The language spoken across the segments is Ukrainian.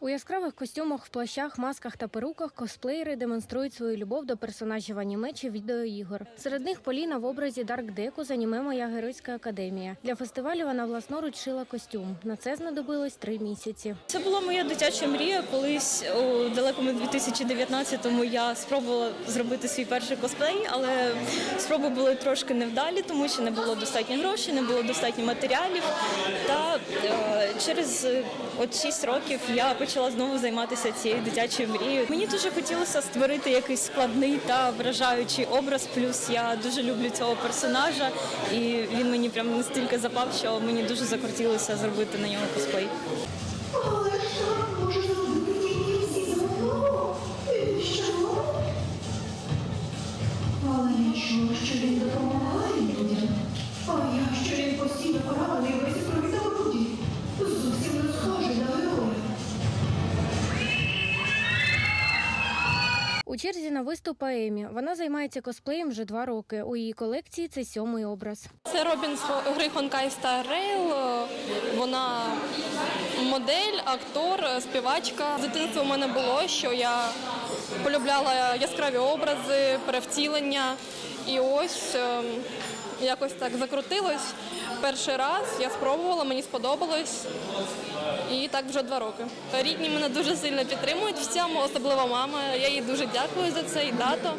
У яскравих костюмах, в плащах, масках та перуках косплеєри демонструють свою любов до персонажів аніме чи відеоігор. Серед них Поліна в образі Дарк Деку з аніме Моя геройська академія. Для фестивалю вона власноруч шила костюм. На це знадобилось три місяці. Це була моя дитяча мрія. Колись у далекому 2019-му я спробувала зробити свій перший косплей, але спроби були трошки невдалі, тому що не було достатньо грошей, не було достатньо матеріалів. Та е, через е, от 6 років я почала знову займатися цією дитячою мрією. Мені дуже хотілося створити якийсь складний та вражаючий образ. Плюс я дуже люблю цього персонажа, і він мені прям настільки запав, що мені дуже захотілося зробити на нього косплей. Черзі на виступ Емі. Вона займається косплеєм вже два роки. У її колекції це сьомий образ. Це Робін з гри Honkai Star Rail. Вона модель, актор, співачка. З дитинства в мене було, що я полюбляла яскраві образи, перевтілення. І ось ем, якось так закрутилось. Перший раз я спробувала, мені сподобалось. І так вже два роки. Рідні мене дуже сильно підтримують в цьому, особливо мама. Я їй дуже дякую за це і тато.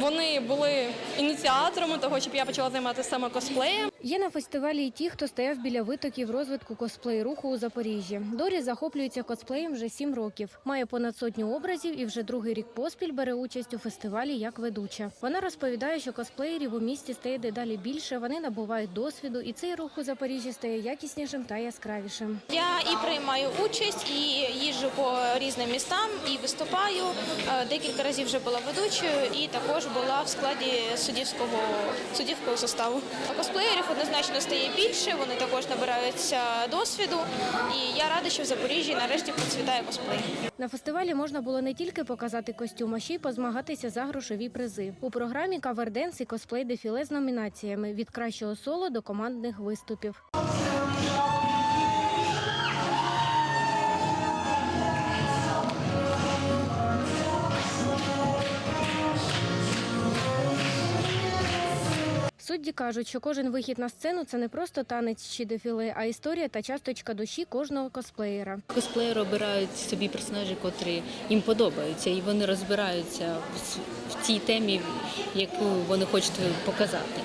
Вони були ініціаторами того, щоб я почала займатися саме косплеєм. Є на фестивалі і ті, хто стояв біля витоків розвитку косплей руху у Запоріжжі. Дорі захоплюється косплеєм вже сім років. Має понад сотню образів і вже другий рік поспіль бере участь у фестивалі як ведуча. Вона розповідає, що косплеєрів у місті стає дедалі більше. Вони набувають досвіду, і цей рух у Запоріжжі стає якіснішим та яскравішим. Я і приймаю участь, і їжджу по різним містам, і виступаю. Е, Декілька разів вже була ведучою, і також була в складі суддівського суддівського составу. Косплеєрів однозначно стає більше. Вони також набираються досвіду. І я рада, що в Запоріжжі нарешті процвітає косплей. На фестивалі можна було не тільки показати костюм, а ще й позмагатися за грошові призи. У програмі каверденс і косплей дефіле з номінаціями від кращого соло до командних виступів. Судді кажуть, що кожен вихід на сцену це не просто танець чи дефіле, а історія та часточка душі кожного косплеєра. Косплеєри обирають собі персонажі, котрі їм подобаються, і вони розбираються в тій темі, яку вони хочуть показати.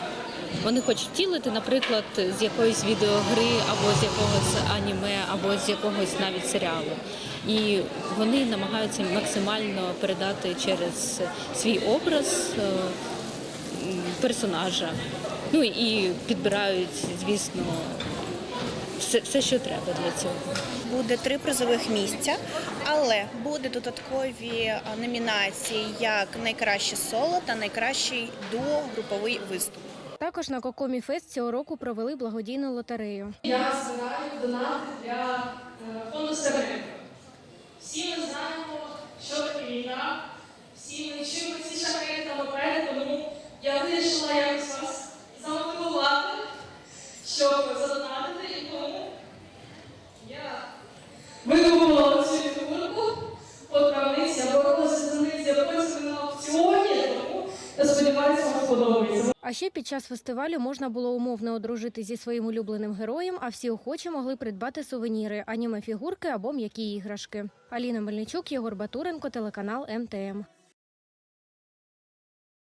Вони хочуть втілити, наприклад, з якоїсь відеогри, або з якогось аніме, або з якогось навіть серіалу. І вони намагаються максимально передати через свій образ е, персонажа. Ну і підбирають, звісно, все, все, що треба для цього. Буде три призових місця, але буде додаткові номінації як найкраще соло та найкращий дуо груповий виступ. Також на Кокомі Фест цього року провели благодійну лотерею. Я збираю донати для е, фонду Северинка. Всі ми знаємо, що таке війна, всі ми чуємо ці шахети та мопеди, тому я вирішила якось вас замотивувати, щоб задонатити, і тому я видобувала цю фігурку по травниці, або боролася за них, з'явилася на аукціоні, тому я сподіваюся, вам сподобається. А ще під час фестивалю можна було умовно одружити зі своїм улюбленим героєм, а всі охочі могли придбати сувеніри, аніме фігурки або м'які іграшки. Аліна Мельничук, Єгор Батуренко, телеканал МТМ.